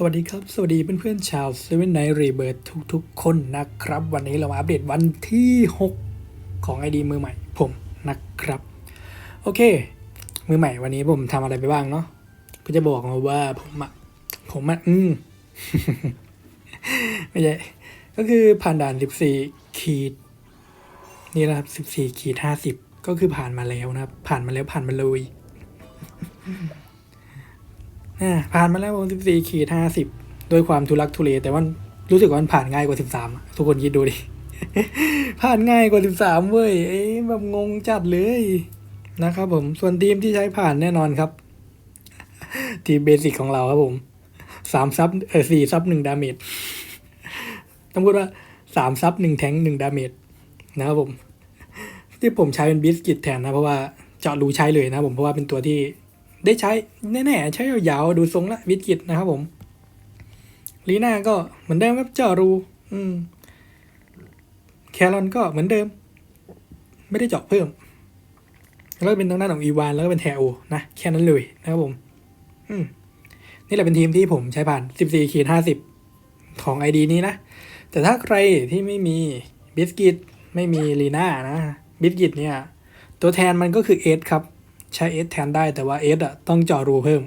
สวัสดีครับ สวัสดีเพื่อนๆชาว7 Night Rebirth ทุกๆ คนนะครับ วันนี้เรามาอัปเดตวันที่ 6 ของ ID มือใหม่ผมนะครับ โอเค มือใหม่วันนี้ผมทำอะไรไปบ้างเนาะก็จะบอกมาว่าผมอะผมอะอืมไม่ใช่ ก็คือผ่านด่าน 14 ขีด นี่นะครับ 14 ขีด 50 ก็คือผ่านมาแล้วนะครับ ผ่านมาแล้วผ่านมาเลย ผ่านมาแล้วสิบสี่ขีดห้าสิบด้วยความทุลักทุเลแต่ว่ารู้สึกว่ามันผ่านง่ายกว่าสิบสามทุกคนคิดดูดิ ผ่านง่ายกว่าสิบสามเว้ยเอ้ยแบบงงจัดเลยนะครับผมส่วนทีมที่ใช้ผ่านแน่นอนครับ ทีมเบสิกของเราครับผมสามซับเออสี่ซับหนึ่งดาเมจต้องพูดว่าสามซับหนึ่งแทงหนึ่งดาเมจนะครับผม ที่ผมใช้เป็นบิสกิตแทนนะเพราะว่าเจาะรูใช้เลยนะผมเพราะว่าเป็นตัวที่ ได้ใช้แน่ๆใช้ยาวๆดูทรงละวิดกิตนะครับผมลีน่าก็เหมือนเดิมครับเจาะรู อืม แครอนก็เหมือนเดิม ไม่ได้เจาะเพิ่ม แล้วเป็นทางด้าของอีวานแล้วก็เป็นแทโอนะแค่นั้นเลยนะครับผม อืม นี่แหละเป็นทีมที่ผมใช้ผ่าน 14ขีด50 ของ ID นี้นะ แต่ถ้าใครที่ไม่มีบิสกิตไม่มีลีน่านะบิสกิตเนี่ย ตัวแทนมันก็คือเอสครับ ใช้เอสแทนได้แต่ว่าเอสอะต้องเจาะรูเพิ่ม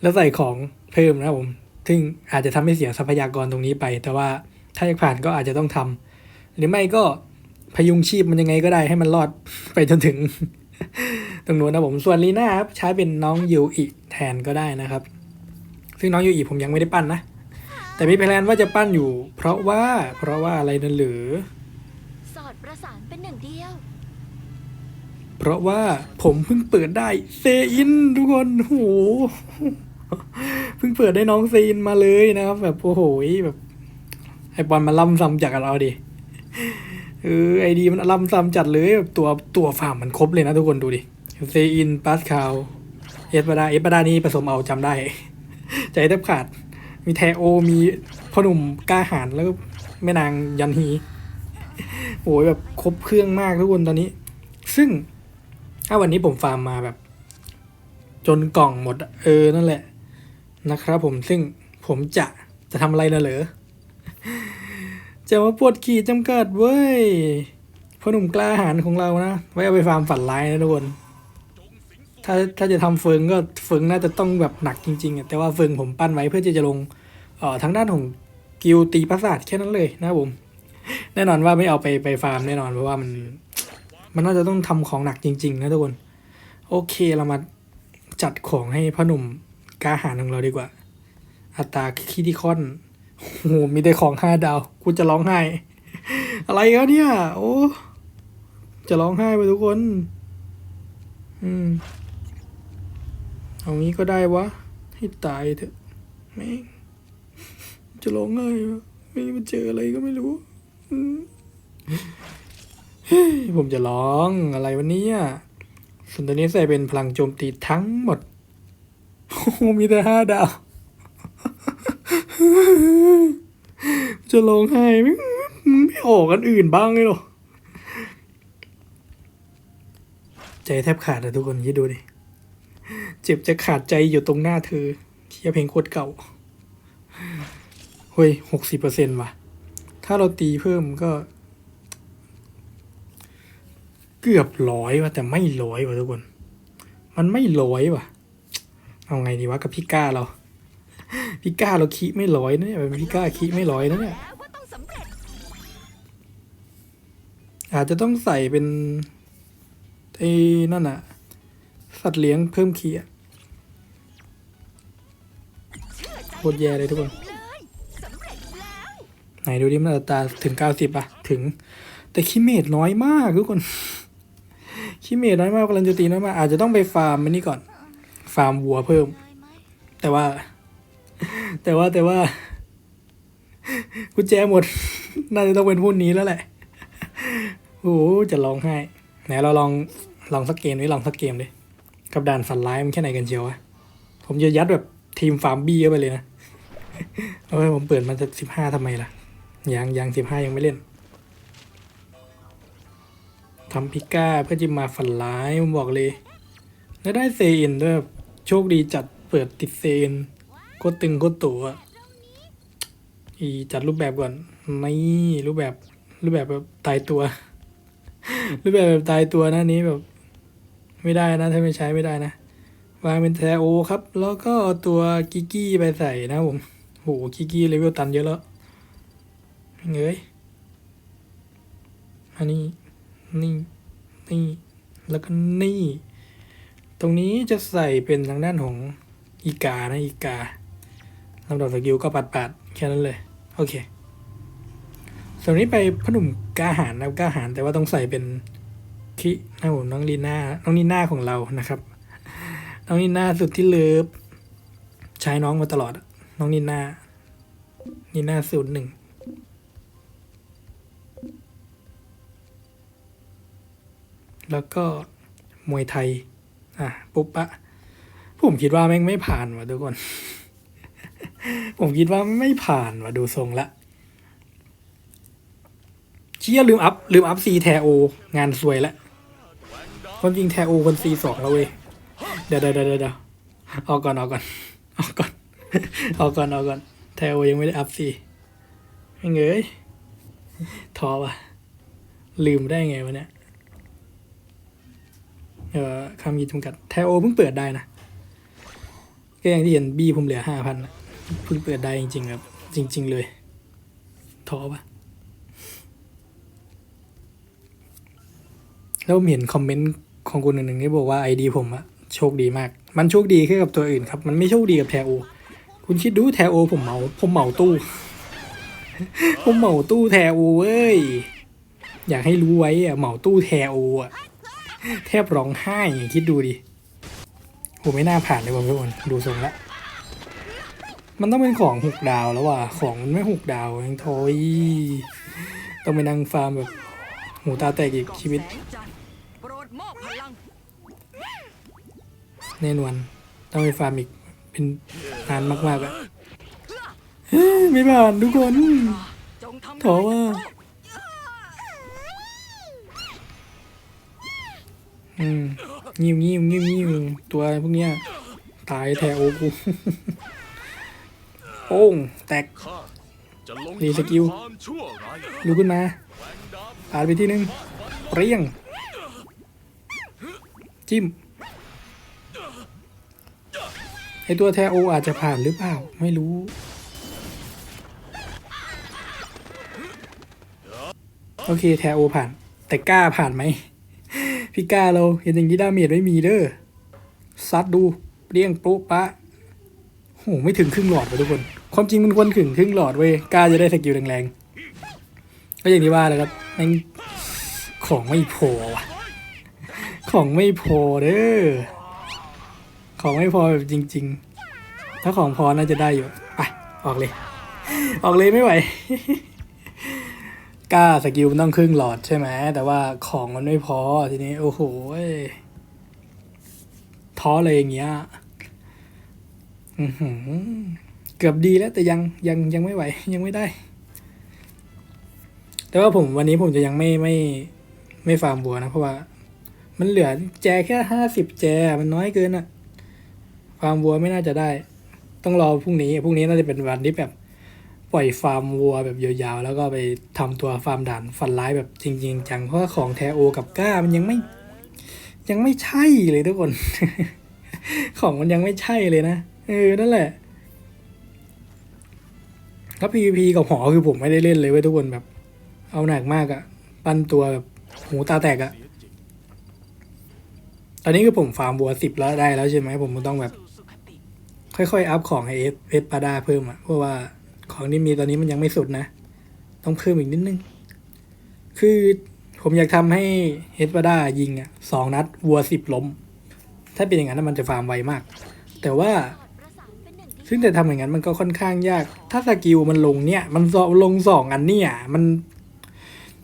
แล้วใส่ของเพิ่มนะครับผม ซึ่งอาจจะทำให้เสียทรัพยากรตรงนี้ไป แต่ว่าถ้าอยากผ่านก็อาจจะต้องทำหรือไม่ก็พยุงชีพมันยังไงก็ได้ให้มันรอดไปจนถึง ตรงนู้นนะผมส่วนลีน่าครับใช้เป็นน้องยูอีแทนก็ได้นะครับ ซึ่งน้องยูอีผมยังไม่ได้ปั้นนะแต่มีแพลนว่าจะปั้นอยู่ เพราะว่าเพราะว่าอะไรนั่นหรือ สอดประสานเป็นหนึ่งเดียว เพราะว่าผมเพิ่งเปิดได้เซอินทุกคนโอ้โหเพิ่งเปิดได้น้องเซอินมาเลยนะครับ แบบโอ้โหแบบไอบอลมาล่ำซ้ำจากเราดิเออไอดีมันล่ำซ้ำจัดเลยแบบตัวตัวฟามันครบเลยนะทุกคนดูดิเซอินปาสคาวเอสปาดาเอสปาดานี่ผสมเอาจำได้ ใจแทบขาด มีแทโอมีพ่อหนุ่มกล้าหาญแล้วก็แม่นางยันฮีโอ้ยแบบครบเครื่องมากทุกคนตอนนี้ ซึ่ง ถ้าวันนี้ผมฟาร์มมาแบบ จนกล่องหมด เออ นั่นแหละ นะครับผมซึ่งผมจะจะทำอะไรนะเหรอจะมาปวดขีดจำกัดเว้ยพ่อหนุ่มกล้าหาญของเรานะ ไว้เอาไปฟาร์มฝันร้ายนะทุกคน ถ้าถ้าจะทำเฟิงก็เฟิงน่าจะต้องแบบหนักจริงๆอะแต่ว่าเฟิงผมปั้นไว้เพื่อที่จะลงเอ่อทางด้านของกิลตีประสาทแค่นั้นเลยนะผม แน่นอนว่าไม่เอาไปไปฟาร์มแน่นอนเพราะว่ามัน มันน่าจะต้องทำของหนักจริง ๆ นะทุกคน โอเคเรามาจัดของให้พ่อหนุ่มกาหาญของเราดีกว่า อัตราคิดิคอนโอ้โหมีแต่ของห้าดาว กูจะร้องไห้ อะไรกันเนี่ย โอ้จะร้องไห้ไปทุกคน อืม เอางี้ก็ได้วะ ให้ตายเถอะแม่งจะร้องไห้ไม่มาเจออะไรก็ไม่รู้ อืม ผมจะร้องอะไรวันนี้อะส่วนตัวนี้ใส่เป็นพลังโจมตีทั้งหมด โอ้มีแต่ห้าดาว จะร้องไห้มึงมึงไม่ออกกันอื่นบ้างเลยหรอ ใจแทบขาดอะทุกคนคิดดูดิ เจ็บจะขาดใจอยู่ตรงหน้าเธอเทียเพลงโคตรเก่า เฮ้ยหกสิบเปอร์เซ็นต์ว่ะ ถ้าเราตีเพิ่มก็ เกือบร้อยว่ะแต่ไม่ร้อยว่ะทุกคน มันไม่ร้อยว่ะ เอาไงดีวะกับพี่ก้าเรา พี่ก้าเราคีไม่ร้อยนะเนี่ยพี่ก้าคีไม่ร้อยนะเนี่ยอาจจะต้องใส่เป็นไอ้นั่นอะสัตว์เลี้ยงเพิ่มคีอะโคตรแย่เลยทุกคน ไหนดูดิมันตราถึงเก้าสิบอะถึง แต่คิเมตน้อยมากทุกคน คิเมตน้อยมากกำลังจะตีน้อยมากอาจจะต้องไปฟาร์มมันนี่ก่อน ฟาร์มวัวเพิ่ม แต่ว่า แต่ว่าแต่ว่ากุญแจหมด น่าจะต้องเป็นพุ่นนี้แล้วแหละโอ้จะร้องไห้ไหนเราลองลองสักเกมดิลองสักเกมดิกับด่านฝันร้ายมันแค่ไหนกันเชียววะผมจะยัดแบบทีมฟาร์มบี้เข้าไปเลยนะเอาไว้ผมเปิดมันจะสิบห้าทำไมล่ะ ยังยังสิบห้ายังไม่เล่น ทำพิก้าเพื่อจะมาฝันร้ายผมบอกเลย แล้วได้เซอินด้วยโชคดีจัดเปิดติดเซอินว้าโคตรตึงโคตรตัวอีจัดรูปแบบก่อนนี่รูปแบบรูปแบบแบบตายตัว รูปแบบแบบตายตัวนะนนี้แบบ ไม่ได้นะถ้าไม่ใช้ไม่ได้นะวางเป็นแทโอครับ แล้วก็เอาตัวกิกกี้ไปใส่นะผมโหกิกี้เลเวลตันเยอะแล้วเงยอันนี้ นี่ นี่ แล้วก็นี่ ตรงนี้จะใส่เป็นทางด้านของอีกานะอีกาลำดับสกิลก็ปัดปัดๆแค่นั้นเลย โอเค ส่วนนี้ไปพนุ่มกล้าหารนะกล้าหารแต่ว่าต้องใส่เป็นคินะผมน้องลีน่าน้องนีน่าของเรานะครับ น้องนีน่าสุดที่เลิฟใช้น้องมาตลอด น้องนีน่านีน่าศูนย์หนึ่ง แล้วก็มวยไทย อะ ปุ๊บปะผมคิดว่าแม่งไม่ผ่านว่ะทุกคน ผมคิดว่าไม่ผ่านว่ะดูทรงละเชี่ยลืมอัพลืมอัพซีแทโอ งานสวยละความจริงแทโอคนซีสองแล้วเว้ยเดี๋ยวเดี๋ยวเดี๋ยวเดี๋ยวเอาก่อนเอาก่อนเอาก่อนเอาก่อนเอาก่อนแทโอยังไม่ได้อัพซีไม่เงยท้อว่ะลืมได้ไงวะเนี่ย เอ่อคำมีจำกัดแทโอเพิ่งเปิดได้นะ ก็อย่างที่เห็นบีผมเหลือห้าพันเพิ่งเปิดได้จริงๆครับ จริง ๆ เลยท้อปะแล้วผมเห็นคอมเมนต์ของคนหนึ่งๆที่บอกว่าไอดีผมอะโชคดีมาก มันโชคดีแค่กับตัวอื่นครับ มันไม่โชคดีกับแทโอ คุณคิดดูแทโอผมเหมา ผมเหมาตู้ ผมเหมาตู้แทโอเว้ย อยากให้รู้ไว้อะเหมาตู้แทโออะ แทบร้องไห้อย่างคิดดูดิผมไม่น่าผ่านเลยว่ะทุกคนดูทรงละมันต้องเป็นของหกดาวแล้วว่ะของมันไม่หกดาวยังโถยต้องไปนั่งฟาร์มแบบหูตาแตกอีกชีวิตแน่นอนต้องไปฟาร์มอีกเป็นนานมากๆอะเฮ้ยไม่ผ่านทุกคนจงทำโถว่า อืมงิ้วงิ้วงิ้วงิ้วตัวพวกเนี้ย ตายแถวกูโป้งแตกข้าจะลงนี่สทันกิลความชั่วร้ายลุกขึ้นมาปาดไปที่หนึ่งเปรี้ยง จิ้มไอตัวแทโออาจจะผ่านหรือเปล่า ไม่รู้ โอเค แทโอผ่าน แต่กล้าผ่านไหม พี่กล้าเราเห็นอย่างนี้ดาเมจไม่มีเด้อซัดดูเปรี้ยงโป๊ะปะโหไม่ถึงครึ่งหลอดเลยทุกคน ความจริงมันควรถึงครึ่งหลอดเว้ยกาจะได้สกิลแรงๆ ก็อย่างที่ว่าเลยครับแม่งของไม่พอว่ะ ของไม่พอเด้อ ของไม่พอแบบจริง ๆ ถ้าของพอน่าจะได้อยู่ ไป ออกเลย ออกเลยไม่ไหว กล้าสกิลมันต้องครึ่งหลอดใช่ไหม แต่ว่าของมันไม่พอทีนี้ โอ้โหท้อเลยอย่างเงี้ยอือหือเกือบดีแล้วแต่ยังยังยังไม่ไหว ยังไม่ได้ แต่ว่าผมวันนี้ผมจะยังไม่ไม่ไม่ฟาร์มบัวนะ เพราะว่า มันเหลือแจแค่ห้าสิบแจมันน้อยเกินอะฟาร์มวัวไม่น่าจะได้ ต้องรอพรุ่งนี้พรุ่งนี้น่าจะเป็นวันที่แบบ ล่อยฟาร์มวัวแบบยาวๆ แล้วก็ไปทำตัวฟาร์มด่านฟันร้ายแบบจริง ๆ จังเพราะของแทโอกับก้ามันยังไม่ยังไม่ใช่เลยทุกคน ของมันยังไม่ใช่เลยนะเออนั่นแหละแล้ว PVP กับหอคือผมไม่ได้เล่นเลยเว้ยทุกคนแบบ เอาหนักมากอะปั้นตัวแบบหูตาแตกอะตอนนี้คือผมฟาร์มบัวสิบแล้วได้แล้วใช่ไหมผมต้องแบบ ค่อยๆ อัพของให้เอสเอสปาดาเพิ่มอะเพราะว่า ของที่มีตอนนี้มันยังไม่สุดนะ ต้องเพิ่มอีกนิดนึง คือผมอยากทำให้เอสปาดายิงอะสองนัด วัวสิบล้ม ถ้าเป็นอย่างนั้นมันจะฟาร์มไวมาก แต่ว่า ซึ่งแต่ทำอย่างนั้นมันก็ค่อนข้างยาก ถ้าสกิลมันลงเนี่ย มันลงสองอันเนี่ยมัน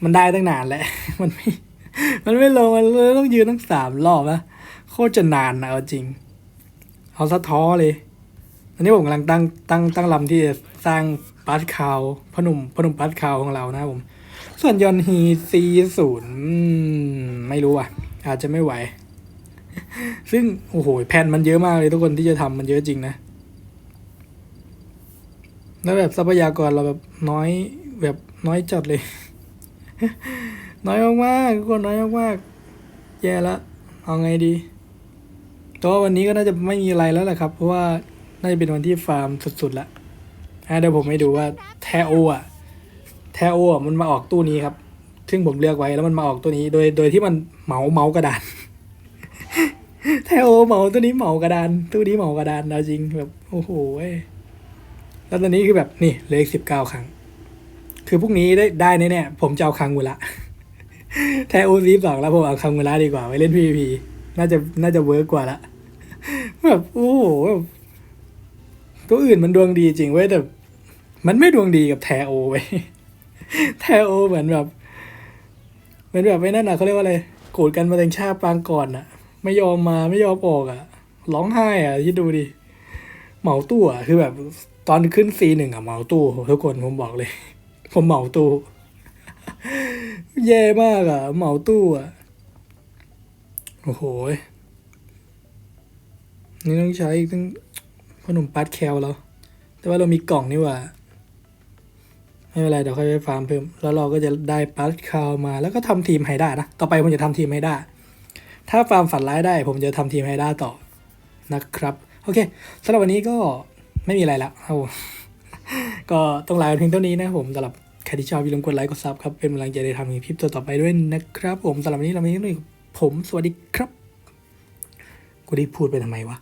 มันได้ตั้งนานแหล้วมันไม่ มันไม่ลง มันเลยต้องยืนตั้งสามรอบนะโคตรจะนานนะเอาจริง เอาซะท้อเลย อันนี้ผมกำลังตั้งตั้งตั้งลำที่จะสร้างปัสคาวพอหนุ่มพอหนุ่มปัสคาวของเรานะครับผม ส่วนยอนฮีซีศูนย์ไม่รู้อะ อาจจะไม่ไหว ซึ่ง โอ้โหแผ่นมันเยอะมากเลยทุกคนที่จะทำมันเยอะจริงนะ แล้วแบบทรัพยากรเราแบบน้อยแบบน้อยจัดเลย น้อยมากๆทุกคนน้อยมากๆแย่ละเอาไงดีแต่ว่าวันนี้ก็น่าจะไม่มีอะไรแล้วแหละครับ เพราะว่า น่าจะเป็นวันที่ฟาร์มสุดๆละอะเดี๋ยวผมให้ดูว่าแทโออะแทโออะมันมาออกตู้นี้ครับ ซึ่งผมเลือกไว้แล้วมันมาออกตัวนี้ โดย โดยที่มันเหมาเมากระดาน แทโอเหมาตัวนี้เหมากระดาน ตู้นี้เหมากระดานเอาจริงแบบโอ้โห้ยแล้วตอนนี้คือแบบนี่เลืออีกสิบเก้าครั้ง คือพรุ่งนี้ได้ได้แน่ๆผมจะเอาคังมูละแทโอซีสองแล้วผมเอาคังมูละดีกว่าไว้เล่นพีพีน่าจะน่าจะเวิร์กกว่าละแบบโอ้โหแบบ ตัวอื่นมันดวงดีจริงเว้ยแต่ มันไม่ดวงดีกับแทโอเว้ยแทโอเหมือนแบบเหมือนแบบไม่นั่นน่ะเขาเรียกว่าอะไรโกรธกันมาแต่งชาติปางก่อนน่ะ ไม่ยอมมาไม่ยอมออกอะ ร้องไห้อะคิดดูดิเหมาตู้อะคือแบบตอนขึ้นซีหนึ่งอะเหมาตู้ทุกคนผมบอกเลย ผมเหมาตู้แย่มากอะ เหมาตู้อะโอ้โหนี่ต้องใช้อีกตั้ง ขนมปัดแคลแล้วแต่ว่าเรามีกล่องนี่ว่า ไม่เป็นไรเดี๋ยวค่อยไปฟาร์มเพิ่ม แล้วเราก็จะได้ปัดคาวมาแล้วก็ทำทีมไฮด้านะ ต่อไปผมจะทำทีมไฮด้าถ้าฟาร์มฝันร้ายได้ ผมจะทำทีมไฮด้าต่อนะครับ โอเคสำหรับวันนี้ก็ไม่มีอะไรล้วครับผมก็ต้องลาเพียงเท่านี้นะผมสำหรับใครที่ชอบอย่าลืมกดไลค์กดซับครับเป็นกำลังใจในทำคลิปตัวต่อไปด้วยนะครับ ผมสำหรับวันนี้เรามีเท่านี้ผมสวัสดีครับกูได้พูดไปทำไมวะ